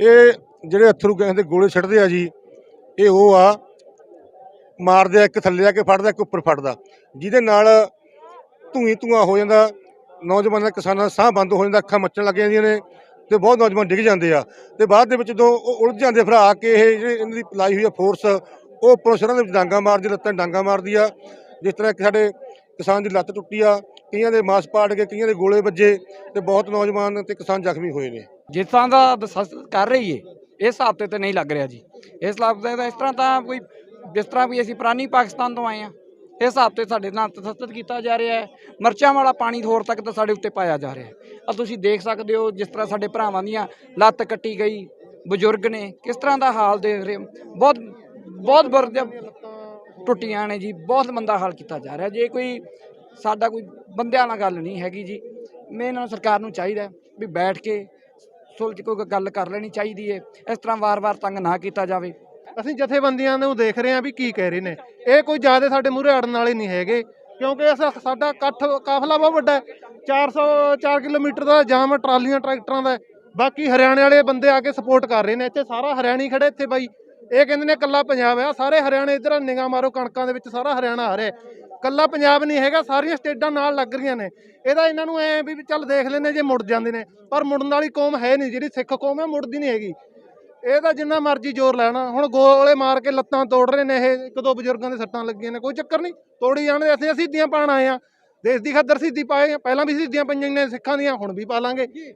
ਇਹ ਜਿਹੜੇ ਅਥਰੂ ਕਹਿੰਦੇ ਗੋਲੇ ਛੱਡਦੇ ਆ ਜੀ, ਇਹ ਉਹ ਆ, ਮਾਰਦੇ ਆ ਇੱਕ ਥੱਲੇ ਆ ਕੇ ਫੜਦਾ, ਇੱਕ ਉੱਪਰ ਫੜਦਾ। ਜਿਹਦੇ ਨਾਲ ਧੂਈ ਧੂਆਂ ਹੋ ਜਾਂਦਾ, ਨੌਜਵਾਨਾਂ ਕਿਸਾਨਾਂ ਦਾ ਸਾਹ ਬੰਦ ਹੋ ਜਾਂਦਾ, ਅੱਖਾਂ ਮੱਚਣ ਲੱਗ ਜਾਂਦੀਆਂ ਨੇ ਤੇ ਬਹੁਤ ਨੌਜਵਾਨ ਡਿੱਗ ਜਾਂਦੇ ਆ। ਤੇ ਬਾਅਦ ਦੇ ਵਿੱਚ ਜਦੋਂ ਉਹ ਉਲਝ ਜਾਂਦੇ ਫਿਰ ਆ ਕੇ, ਇਹ ਜਿਹੜੀ ਇਹਨਾਂ ਦੀ ਲਾਈ ਹੋਈ ਆ ਫੋਰਸ ਉਹ ਉੱਪਰੋਂ ਸਿਰਾਂ ਦੇ ਵਿੱਚ ਡਾਂਗਾ ਮਾਰਦੀ, ਲੱਤਾਂ 'ਚ ਡਾਂਗਾ ਮਾਰਦੀ ਆ। ਜਿਸ ਤਰ੍ਹਾਂ ਕਿ ਸਾਡੇ ਕਿਸਾਨ ਦੀ ਲੱਤ ਟੁੱਟੀ ਆ, ਕਈਆਂ ਦੇ ਮਾਸ ਪਾੜ ਗਏ, ਕਈਆਂ ਦੇ ਗੋਲੇ ਵੱਜੇ ਤੇ ਬਹੁਤ ਨੌਜਵਾਨ ਤੇ ਕਿਸਾਨ ਜ਼ਖਮੀ ਹੋਏ ਨੇ। ਜਿਸ ਤਰ੍ਹਾਂ ਦਾ ਦਸਤ ਕਰ ਰਹੀ ਏ, ਇਸ ਹਿਸਾਬ ਤੇ ਨਹੀਂ ਲੱਗ ਰਿਹਾ ਜੀ। ਇਸ ਹਿਸਾਬ ਤੇ ਇਸ ਤਰ੍ਹਾਂ ਤਾਂ ਕੋਈ, ਜਿਸ ਤਰ੍ਹਾਂ ਵੀ ਅਸੀਂ ਪੁਰਾਣੀ ਪਾਕਿਸਤਾਨ ਤੋਂ ਆਏ ਆ, ਇਸ ਹਿਸਾਬ ਤੇ ਸਾਡੇ ਨਾਲ ਤਸੱਦਦ ਕੀਤਾ ਜਾ ਰਿਹਾ ਹੈ। ਮਰਚਾਂ ਵਾਲਾ ਪਾਣੀ ਹੋਰ ਤੱਕ ਤਾਂ ਸਾਡੇ ਉੱਤੇ ਪਾਇਆ ਜਾ ਰਿਹਾ ਹੈ। ਆ ਤੁਸੀਂ ਦੇਖ ਸਕਦੇ ਹੋ ਜਿਸ ਤਰ੍ਹਾਂ ਸਾਡੇ ਭਰਾਵਾਂ ਦੀਆਂ ਲੱਤ ਕੱਟੀ ਗਈ, ਬਜ਼ੁਰਗ ਨੇ, ਕਿਸ ਤਰ੍ਹਾਂ ਦਾ ਹਾਲ ਦੇਖ ਰਹੇ ਬਹੁਤ ਬਹੁਤ ਬੁਰੇ ਟੁੱਟੀਆਂ ਨੇ ਜੀ, ਬਹੁਤ ਮੰਦਾ ਹਾਲ ਕੀਤਾ ਜਾ ਰਿਹਾ। ਜੇ ਕੋਈ ਸਾਡਾ ਕੋਈ ਬੰਦਿਆਂ ਨਾਲ ਗੱਲ ਨਹੀਂ ਹੈਗੀ ਜੀ ਮੈਂ ਇਹਨਾਂ ਨੂੰ ਸਰਕਾਰ ਨੂੰ ਚਾਹੀਦਾ ਵੀ ਬੈਠ ਕੇ ਸੁਲਝ ਕੋਈ ਗੱਲ ਕਰ ਲੈਣੀ ਚਾਹੀਦੀ ਹੈ, ਇਸ ਤਰ੍ਹਾਂ ਵਾਰ-ਵਾਰ ਤੰਗ ਨਾ ਕੀਤਾ ਜਾਵੇ। ਅਸੀਂ ਜਥੇਬੰਦੀਆਂ ਨੂੰ ਦੇਖ ਰਹੇ ਹਾਂ ਵੀ ਕੀ ਕਹਿ ਰਹੇ ਨੇ। ਇਹ ਕੋਈ ਜ਼ਿਆਦਾ ਸਾਡੇ ਮੂਹਰੇ ਅੜਨ ਵਾਲੇ ਨਹੀਂ ਹੈਗੇ, ਕਿਉਂਕਿ ਅਸਾਂ ਸਾਡਾ ਇਕੱਠ ਕਾਫਲਾ ਬਹੁਤ ਵੱਡਾ ਹੈ। 400 4 ਕਿਲੋਮੀਟਰ ਦਾ ਜਾਮ ਟਰਾਲੀਆਂ, ਟਰੈਕਟਰਾਂ ਦਾ ਬਾਕੀ ਹਰਿਆਣੇ ਵਾਲੇ ਬੰਦੇ ਆ ਕੇ ਸਪੋਰਟ ਕਰ ਰਹੇ ਨੇ, ਇੱਥੇ ਸਾਰਾ ਹਰਿਆਣੀ ਖੜੇ ਇੱਥੇ ਬਾਈ। ਇਹ ਕਹਿੰਦੇ ਨੇ ਕੱਲਾ ਪੰਜਾਬ ਆ ਸਾਰੇ ਹਰਿਆਣੇ ਇਧਰ ਨਿਗਾਹ ਮਾਰੋ, ਕਣਕਾਂ ਦੇ ਵਿੱਚ ਸਾਰਾ ਹਰਿਆਣਾ ਆ ਰਿਹਾ ਕੱਲਾ ਪੰਜਾਬ ਨਹੀਂ ਹੈਗਾ, ਸਾਰੀਆਂ ਸਟੇਟਾਂ ਨਾਲ ਲੱਗ ਰਹੀਆਂ ਨੇ। ਇਹਦਾ ਇਹਨਾਂ ਨੂੰ ਐ ਵੀ ਚੱਲ ਦੇਖ ਲੈਂਦੇ ਜੇ ਮੁੜ ਜਾਂਦੇ ਨੇ, ਪਰ ਮੁੜਨ ਵਾਲੀ ਕੌਮ ਹੈ ਨਹੀਂ, ਜਿਹੜੀ ਸਿੱਖ ਕੌਮ ਹੈ ਮੁੜਦੀ ਨਹੀਂ ਹੈਗੀ। ਇਹ ਤਾਂ ਜਿੰਨਾ ਮਰਜ਼ੀ ਜ਼ੋਰ ਲੈਣਾ ਹੁਣ ਗੋਲੇ ਮਾਰ ਕੇ ਲੱਤਾਂ ਤੋੜ ਰਹੇ ਨੇ ਇਹ, ਇੱਕ ਦੋ ਬਜ਼ੁਰਗਾਂ ਦੇ ਸੱਟਾਂ ਲੱਗੀਆਂ ਨੇ, ਕੋਈ ਚੱਕਰ ਨਹੀਂ, ਤੋੜੀ ਜਾਣਦੇ ਅਸੀਂ ਸਿੱਧੀਆਂ ਪਾਣ ਆਏ ਆ ਦੇਸ਼ ਦੀ ਖਾਤਰ ਸਿੱਧੀ ਪਾਏ, ਪਹਿਲਾਂ ਵੀ ਸਿੱਧੀਆਂ ਪਈਆਂ ਨੇ ਸਿੱਖਾਂ ਦੀਆਂ, ਹੁਣ ਵੀ ਪਾ ਲਾਂਗੇ।